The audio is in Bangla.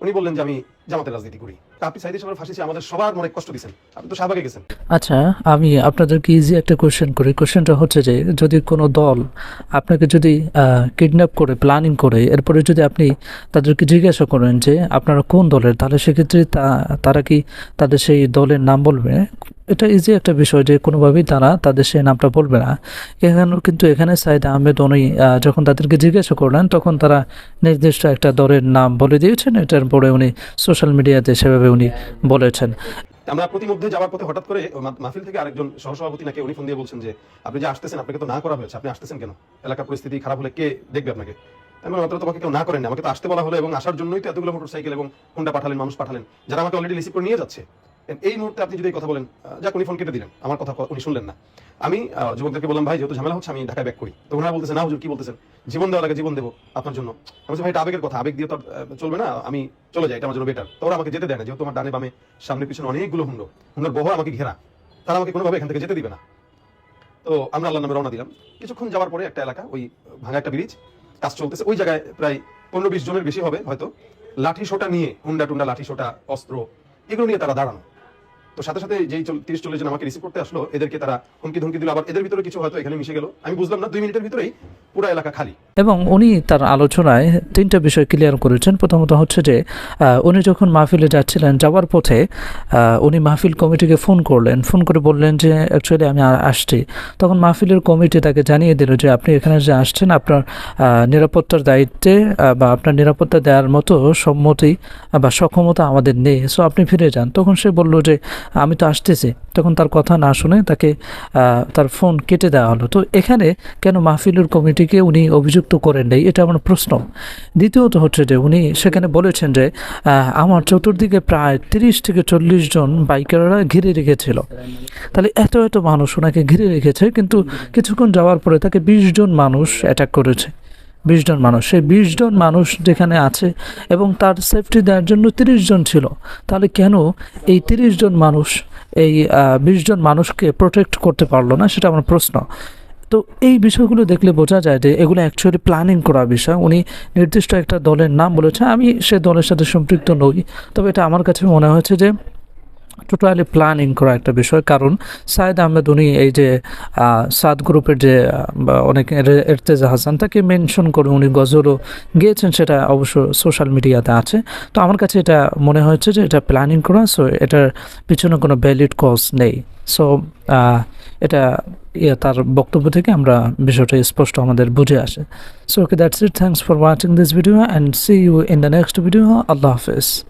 উনি বললেন যে আমি জামাতের রাজনীতি করি। আপনি সাইদি সাহেবের ফাঁসি আমাদের সবার মনে কষ্ট দিচ্ছেন আপনি তো শাহবাগে গেছেন। আচ্ছা আমি আপনাদেরকে ইজি একটা কোয়েশ্চেন করি? কোয়েশ্চেনটা হচ্ছে যে, যদি কোনো দল আপনাকে যদি কিডন্যাপ করে প্ল্যানিং করে, এরপরে যদি আপনি তাদেরকে জিজ্ঞাসা করেন যে, আপনারা কোন দলের? তাহলে সেক্ষেত্রে তারা কি তাদের সেই দলের নাম বলবে? এটা ইজি একটা বিষয় যে, কোনোভাবেই তারা তাদের সেই নামটা বলবে না। এখানে কিন্তু, এখানে সাইদ আহমেদ উনি যখন তাদেরকে জিজ্ঞাসা করলেন, তখন তারা নির্দিষ্ট একটা দলের নাম বলে দিয়েছেন। এটার পরে উনি সোশ্যাল মিডিয়াতে সেভাবে উনি বলেছেন। আমরা প্রতিমধ্যে যাওয়ার পথে হঠাৎ করে মাহফিল থেকে আরেকজন সহসভাপতি নাকি উনি ফোন দিয়ে বলছেন যে, আপনি যে আসতেছেন, আপনাকে তো না করা হয়েছে। আপনি আসতেছেন কেন? এলাকার পরিস্থিতি খারাপ হলে কে দেখবে আপনাকে? আমি মাত্র তোমাকে কেউ না করেন আমাকে তো আসতে বলা হলো এবং আসার জন্যই তো এতগুলো মোটরসাইকেল এবং হোন্ডা পাঠালেন, মানুষ পাঠালেন। যারা আমাকে অলরেডি রিসিভ করে নিয়ে যাচ্ছে এই মুহূর্তে আপনি যদি এই কথা বলেন যাক উনি ফোন কেটে দিলেন। আমার কথা উনি শুনলেন না। আমি যুবকদেরকে বললাম ভাই যেহেতু ঝামেলা হচ্ছে আমি ঢাকায় ব্যাক করি। তো ওনারা বলতেছে না হুজুর কি বলতেছেন? জীবন দেওয়া লাগে জীবন দেবো আপনার জন্য। আমি বলছি, ভাই এটা আবেগের কথা। আবেগ দিয়ে তো চলবে না আমি চলে যাই এটা আমার জন্য বেটার তো ওরা আমাকে যেতে দেয় না যেহেতু আমার ডানে বামে সামনে পিছনে অনেকগুলো হুন্ডো। হুন্ডোর বহর আমাকে ঘেরা। তারা আমাকে কোনোভাবে এখান থেকে যেতে দিবে না। তো আমরা আল্লাহ নামে রওনা দিলাম। কিছুক্ষণ যাওয়ার পরে একটা এলাকা ওই ভাঙা একটা ব্রিজ কাজ চলতেছে। ওই জায়গায় প্রায় পনেরো বিশ জনের বেশি হবে হয়তো। লাঠি সোটা নিয়ে হুন্ডা টুন্ডা লাঠি সোটা অস্ত্র এগুলো নিয়ে তারা দাঁড়ানো। তো সাথে সাথে যেই তিরিশ চল্লিশ জন আমাকে রিসিভ করতে আসলো, এদেরকে তারা হুমকি ধুমকি দিল। আবার এদের ভিতরে কিছু হয়তো এখানে মিশে গেল। আমি বুঝলাম না, দুই মিনিটের ভিতরেই পুরো এলাকা খালি। এবং উনি তার আলোচনায় তিনটা বিষয় ক্লিয়ার করেছেন। প্রথমত হচ্ছে যে উনি যখন মাহফিলে যাচ্ছিলেন যাওয়ার পথে উনি মাহফিল কমিটিকে ফোন করলেন। ফোন করে বললেন যে অ্যাকচুয়ালি আমি আসছি। তখন মাহফিলের কমিটি তাকে জানিয়ে দিল যে, আপনি এখানে যে আসছেন, আপনার নিরাপত্তার দায়িত্বে বা আপনার নিরাপত্তা দেওয়ার মতো সম্মতি বা সক্ষমতা আমাদের নেই সো আপনি ফিরে যান। তখন সে বলল যে, আমি তো আসতেছি। তখন তার কথা না শুনে তাকে তার ফোন কেটে দেওয়া হলো। তো এখানে কেন মাহফিলের কমিটিকে উনি অভিযুক্ত করেন নাই, এটা আমার প্রশ্ন। দ্বিতীয়ত হচ্ছে যে উনি সেখানে বলেছেন যে আমার চতুর্দিকে প্রায় তিরিশ থেকে চল্লিশ জন বাইকাররা ঘিরে রেখেছিল। তাহলে এত এত মানুষ ওনাকে ঘিরে রেখেছে, কিন্তু কিছুক্ষণ যাওয়ার পরে তাকে বিশ জন মানুষ অ্যাটাক করেছে। বিশ জন মানুষ, সেই বিশ জন মানুষ যেখানে আছে এবং তার সেফটি দেওয়ার জন্য তিরিশ জন ছিল, তাহলে কেন এই তিরিশ জন মানুষ, এই বিশ জন মানুষকে প্রোটেক্ট করতে পারল না? সেটা আমার প্রশ্ন। তো এই বিষয়গুলো দেখলে বোঝা যায় যে এগুলো অ্যাকচুয়ালি প্ল্যানিং করা বিষয়। উনি নির্দিষ্ট একটা দলের নাম বলেছে আমি সে দলের সাথে সম্পৃক্ত নই। তবে এটা আমার কাছে মনে হয়েছে যে টোটালি প্ল্যানিং করা একটা বিষয়। কারণ সাইদ আহমেদ উনি এই যে সাদ গ্রুপের যে অনেক এর- এরতেজা হাসান, তাকে মেনশন করে উনি গজলও গিয়েছেন, সেটা অবশ্য সোশ্যাল মিডিয়াতে আছে। তো আমার কাছে এটা মনে হয়েছে যে, এটা প্ল্যানিং করা সো এটার পিছনে কোনো ভ্যালিড কজ নেই। সো এটা ইয়ে তার বক্তব্য থেকে আমরা বিষয়টা স্পষ্ট আমাদের বুঝে আসে। So okay that's it thanks for watching this video and see you in the next video আল্লাহ হাফেজ।